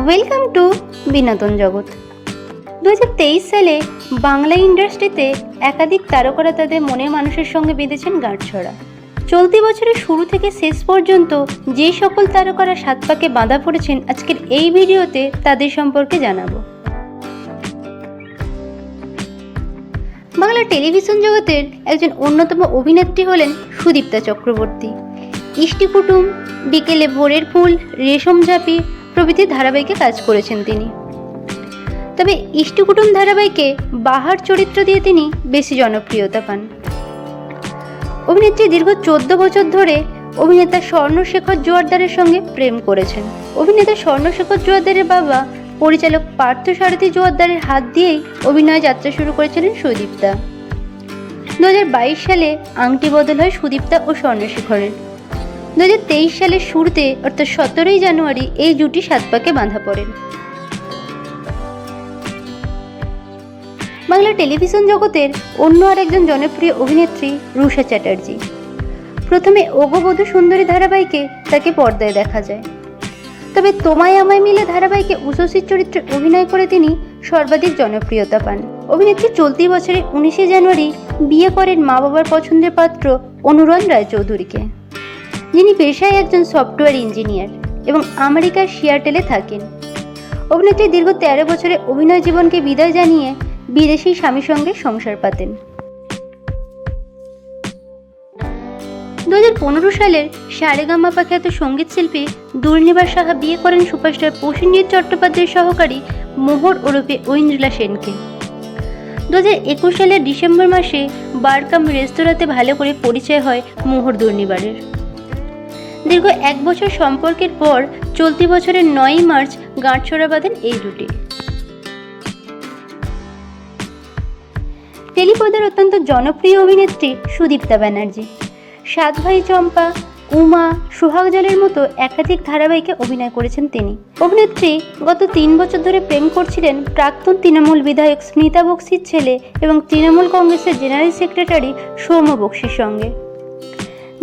Welcome to বিনোদন জগৎ দু হাজার তেইশ সালে বাংলা ইন্ডাস্ট্রিতে একাধিক তারকারা তাদের মনের মানুষের সঙ্গে বেঁধেছেন গাঁটছড়া। চলতি বছরের শুরু থেকে শেষ পর্যন্ত যে সকল তারকারা সাত পাকে বাঁধা পড়েছেন, আজকের এই ভিডিওতে তাদের সম্পর্কে জানাব। বাংলা টেলিভিশন জগতের একজন অন্যতম অভিনেত্রী হলেন সুদীপ্তা চক্রবর্তী। ইষ্টি কুটুম, বিকেলে ভোরের ফুল, রেশম ঝাঁপি প্রভৃতি ধারাবাহিকে কাজ করেছেন তিনি। তবে ইষ্টি কুটুম ধারাবাহিকে বাহার চরিত্র দিয়ে তিনি বেশি জনপ্রিয়তা পান। অভিনেত্রী দীর্ঘ চোদ্দ বছর ধরে অভিনেতা স্বর্ণশেখর জোয়ারদারের সঙ্গে প্রেম করেছেন। অভিনেতা স্বর্ণশেখর জোয়ারদারের বাবা পরিচালক পার্থ সারথী জোয়ারদারের হাত দিয়েই অভিনয় যাত্রা শুরু করেছিলেন সুদীপ্তা। দুই হাজার বাইশ সালে আংটি বদল হয় সুদীপ্তা ও স্বর্ণশেখরের। দু হাজার তেইশ সালের শুরুতে, অর্থাৎ সতেরোই জানুয়ারি, এই জুটি সাত পাকে বাঁধা পড়েন। বাংলা টেলিভিশন জগতের অন্য আরেকজন জনপ্রিয় অভিনেত্রী রুষা চ্যাটার্জি। প্রথমে ওগবধূ সুন্দরী ধারাবাহিকে তাকে পর্দায় দেখা যায়। তবে তোমায় আমায় মিলে ধারাবাহিকে উষসীর চরিত্রে অভিনয় করে তিনি সর্বাধিক জনপ্রিয়তা পান। অভিনেত্রী চলতি বছরে উনিশে জানুয়ারি বিয়ে করেন মা বাবার পছন্দের পাত্র অনুরণ রায়চৌধুরীকে। যিনি পেশায় একজন সফটওয়্যার ইঞ্জিনিয়ার এবং আমেরিকার সিয়াটেলে থাকেন। অভিনেত্রী দীর্ঘ তেরো বছরে অভিনয় জীবনকে বিদায় জানিয়ে বিদেশি স্বামীর সঙ্গে সংসার পাতেন। দু হাজার পনেরো সালের সারেগামাপা খ্যাত সংগীত শিল্পী দুর্নিবার সাহা বিয়ে করেন সুপারস্টার প্রসেনজিৎ চট্টোপাধ্যায়ের সহকারী মোহর ওরফে ঐন্দ্রিলা সেনকে। দু হাজার একুশ সালের ডিসেম্বর মাসে বারকাম রেস্তোরাঁতে ভালো করে পরিচয় হয় মোহর দুর্নিবারের। দীর্ঘ এক বছর সম্পর্কের পর চলতি বছরের নয়ই মার্চ গাঁটছড়া বাঁধেন এই জুটি টেলিপদের অত্যন্ত জনপ্রিয় অভিনেত্রী সুদীপ্তা ব্যানার্জি। সাত ভাই চম্পা, উমা, সুহাগ জলের মতো একাধিক ধারাবাহিকে অভিনয় করেছেন তিনি। অভিনেত্রী গত তিন বছর ধরে প্রেম করছিলেন প্রাক্তন তৃণমূল বিধায়ক স্মিতা বক্সির ছেলে এবং তৃণমূল কংগ্রেসের জেনারেল সেক্রেটারি সৌম্য বক্সির সঙ্গে।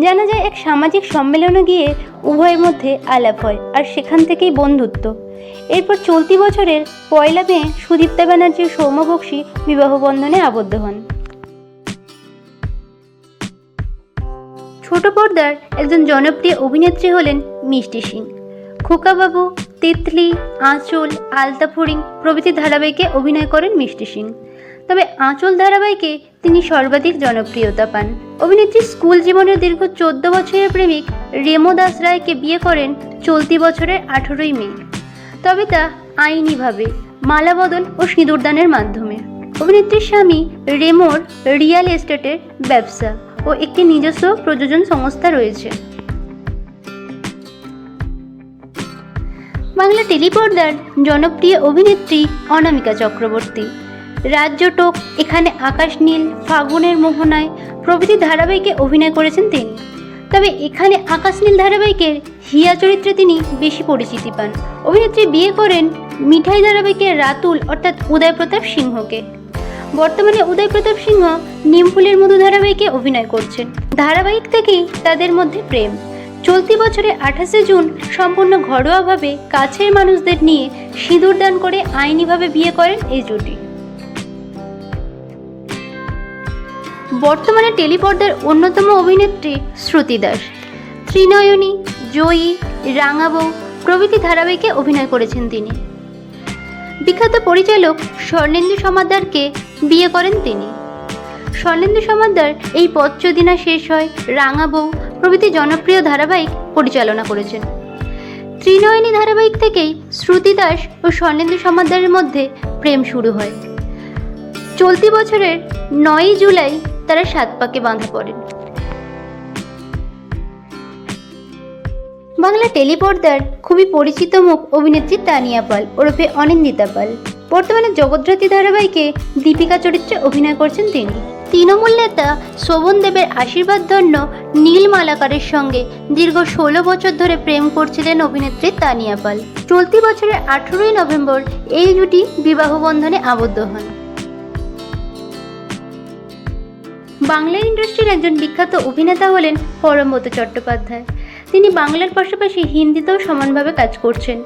জানা যায় এক সামাজিক সম্মেলনে গিয়ে উভয়ের মধ্যে আলাপ হয় আর সেখান থেকেই বন্ধুত্ব। এরপর চলতি বছরের পয়লা মে সুদীপ্তা ব্যানার্জি ও সৌম্য বিবাহ বন্ধনে আবদ্ধ হন। ছোট পর্দার একজন জনপ্রিয় অভিনেত্রী হলেন মিষ্টি সিং। খোকাবাবু, তিতলি, আঁচল আলতাফুরিং প্রভৃতি ধারাবাহিকে অভিনয় করেন মিষ্টি সিং। তবে আঁচল ধারাবাহিকে তিনি সর্বাধিক জনপ্রিয়তা পান। অভিনেত্রী স্কুল জীবনের দীর্ঘ চোদ্দ বছরের প্রেমিক রেমো দাস রায়কে বিয়ে করেন চলতি বছরের আঠেরোই মে। তবে তা আইনিভাবে মালাবদল ও সিঁদুরদানের মাধ্যমে। অভিনেত্রীর স্বামী রেমোর রিয়েল এস্টেটের ব্যবসা ও একটি নিজস্ব প্রযোজন সংস্থা রয়েছে। বাংলা টেলিপর্দার জনপ্রিয় অভিনেত্রী অনামিকা চক্রবর্তী রাজ্যটোক এখানে আকাশ নীল, ফাগুনের মোহনায় প্রভৃতি ধারাবাহিকে অভিনয় করেছেন তিনি। তবে এখানে আকাশ নীল ধারাবাহিকের হিয়া চরিত্রে তিনি বেশি পরিচিতি পান। অভিনেত্রী বিয়ে করেন মিঠাই ধারাবাহিকের রাতুল, অর্থাৎ উদয় প্রতাপ সিংহকে। বর্তমানে উদয় প্রতাপ সিংহ নিমফুলের মধু ধারাবাহিকে অভিনয় করছেন। ধারাবাহিক থেকেই তাদের মধ্যে প্রেম। চলতি বছরে আঠাশে জুন সম্পূর্ণ ঘরোয়াভাবে কাছের মানুষদের নিয়ে সিঁদুর দান করে আইনিভাবে বিয়ে করেন এই জুটি। বর্তমানে টেলিপর্দার অন্যতম অভিনেত্রী শ্রুতি দাস। ত্রিনয়নী, জয়ী, রাঙাবৌ প্রভৃতি ধারাবাহিকে অভিনয় করেছেন তিনি। বিখ্যাত পরিচালক স্বর্ণেন্দু সমাদ্দারকে বিয়ে করেন তিনি। স্বর্ণেন্দু সমাদ্দার এই পথ যদি না শেষ হয় রাঙাবৌ প্রভৃতি জনপ্রিয় ধারাবাহিক পরিচালনা করেছেন। ত্রিনয়নী ধারাবাহিক থেকেই শ্রুতি দাস ও স্বর্ণেন্দু সমাদ্দারের মধ্যে প্রেম শুরু হয়। চলতি বছরের নয়ই জুলাই তারা সাত পাকে বাঁধা পড়েন। বাংলা টেলিপর্দার খুবই পরিচিত মুখ অভিনেত্রী তানিয়া পাল ওরফে অনিন্দিতা পাল। বর্তমানে জগদ্রাতি ধারাবাহিকে দীপিকা চরিত্রে অভিনয় করছেন তিনি। তৃণমূল নেতা শোভন দেবের আশীর্বাদ ধন্য নীল মালাকারের সঙ্গে দীর্ঘ ষোলো বছর ধরে প্রেম করছিলেন অভিনেত্রী তানিয়া পাল। চলতি বছরের আঠেরোই নভেম্বর এই জুটি বিবাহ বন্ধনে আবদ্ধ হন। বাংলা ইন্ডাস্ট্রির একজন বিখ্যাত অভিনেতা হলেন পরমব্রত চট্টোপাধ্যায়। তিনি বাংলার পাশাপাশি হিন্দিতেও সমানভাবে কাজ করছেন।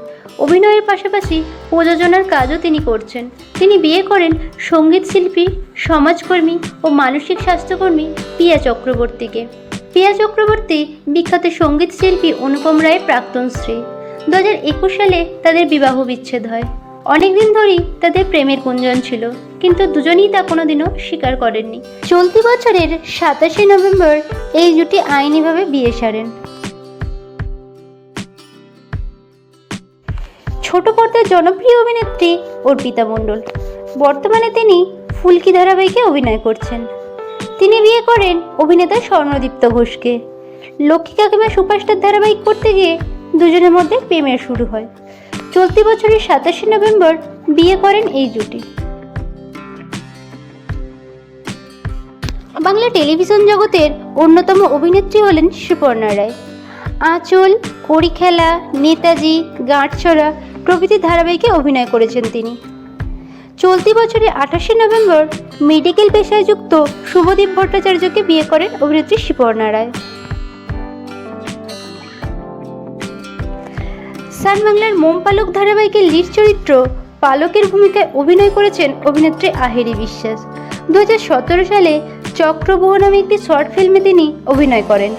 অভিনয়ের পাশাপাশি প্রযোজনার কাজও তিনি করছেন। তিনি বিয়ে করেন সংগীত শিল্পী, সমাজকর্মী ও মানসিক স্বাস্থ্যকর্মী পিয়া চক্রবর্তীকে। পিয়া চক্রবর্তী বিখ্যাত সংগীত শিল্পী অনুপম রায়ের প্রাক্তন স্ত্রী। দু হাজার একুশ সালে তাদের বিবাহ বিচ্ছেদ হয়। অনেকদিন ধরেই তাদের প্রেমের গুঞ্জন ছিল, কিন্তু দুজনেই তা কোনোদিনও স্বীকার করেননি। চলতি বছরের সাতাশে নভেম্বর এই জুটি আইনিভাবে বিয়ে সারেন। ছোট পর্দার জনপ্রিয় অভিনেত্রী অর্পিতা মণ্ডল। বর্তমানে তিনি ফুলকি ধারাবাহিকে অভিনয় করছেন। তিনি বিয়ে করেন অভিনেতা স্বর্ণদীপ্ত ঘোষকে। লক্ষ্মী কাকিমা সুপারস্টার ধারাবাহিক করতে গিয়ে দুজনের মধ্যে প্রেমের শুরু হয়। চলতি বছরের সাতাশে নভেম্বর বিয়ে করেন এই জুটি। বাংলা টেলিভিশন জগতের অন্যতম অভিনেত্রী হলেন সুপর্ণা রায়। আঁচল কড়ি খেলা নেতাজি, গাঁটছড়া প্রভৃতি ধারাবাহিকে অভিনয় করেছেন তিনি। চলতি বছরের আঠাশে নভেম্বর মেডিকেল পেশায় যুক্ত শুভদীপ ভট্টাচার্যকে বিয়ে করেন অভিনেত্রী সুপর্ণা রায়। সান বাংলার মোম পালক ধারাবাহিকের লিড চরিত্র পালকের ভূমিকায় অভিনয় করেছেন অভিনেত্রী আহেরি বিশ্বাস। দু হাজার সতেরো সালে চক্রবহ নামে একটি শর্ট ফিল্মে তিনি অভিনয় করেন।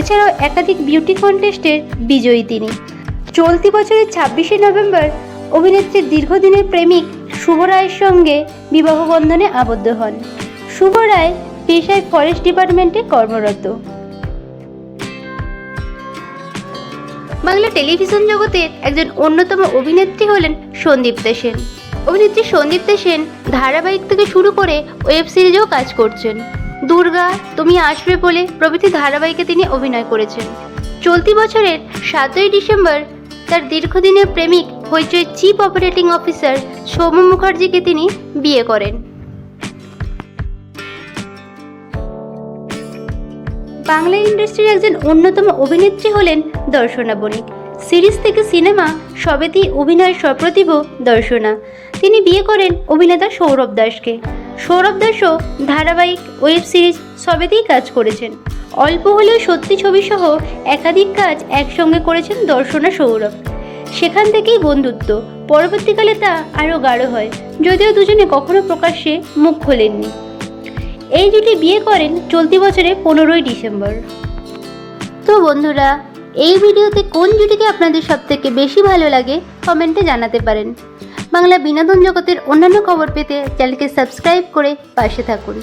এছাড়াও একাধিক বিউটি কন্টেস্টের বিজয়ী তিনি। চলতি বছরের ছাব্বিশে নভেম্বর অভিনেত্রীর দীর্ঘদিনের প্রেমিক শুভ রায়ের সঙ্গে বিবাহ বন্ধনে আবদ্ধ হন। শুভ রায় পেশায় ফরেস্ট ডিপার্টমেন্টে কর্মরত। বাংলা টেলিভিশন জগতের একজন অন্যতম অভিনেত্রী হলেন সন্দীপ্তা সেন অভিনেত্রী সন্দীপ্তা সেন ধারাবাহিক থেকে শুরু করে ওয়েব সিরিজেও কাজ করছেন। দুর্গা, তুমি আসবে বলে প্রভৃতি ধারাবাহিকে তিনি অভিনয় করেছেন। চলতি বছরের সাতই ডিসেম্বর তার দীর্ঘদিনের প্রেমিক Hoichoi chief operating officer Soumya মুখার্জিকে তিনি বিয়ে করেন। বাংলা ইন্ডাস্ট্রির একজন অন্যতম অভিনেত্রী হলেন দর্শনা বণিক। সিরিজ থেকে সিনেমা, সবেতেই অভিনয়ের সপ্রতিভ দর্শনা। তিনি বিয়ে করেন অভিনেতা সৌরভ দাসকে। সৌরভ দাসও ধারাবাহিক ওয়েব সিরিজ সবেতেই কাজ করেছেন। অল্প হলেও সত্যি ছবিসহ একাধিক কাজ একসঙ্গে করেছেন দর্শনা সৌরভ। সেখান থেকেই বন্ধুত্ব। পরবর্তীকালে তা আরও গাঢ় হয়, যদিও দুজনে কখনো প্রকাশ্যে মুখ খোলেননি। এই জুটি বিয়ে করেন, চলতি বছরে পনেরোই ডিসেম্বর। তো বন্ধুরা, এই ভিডিওতে কোন জুটিকে আপনাদের সবথেকে বেশি ভালো লাগে, কমেন্টে জানাতে পারেন। বাংলা বিনোদন জগতের অন্যান্য খবর পেতে চ্যানেলকে সাবস্ক্রাইব করে পাশে থাকুন।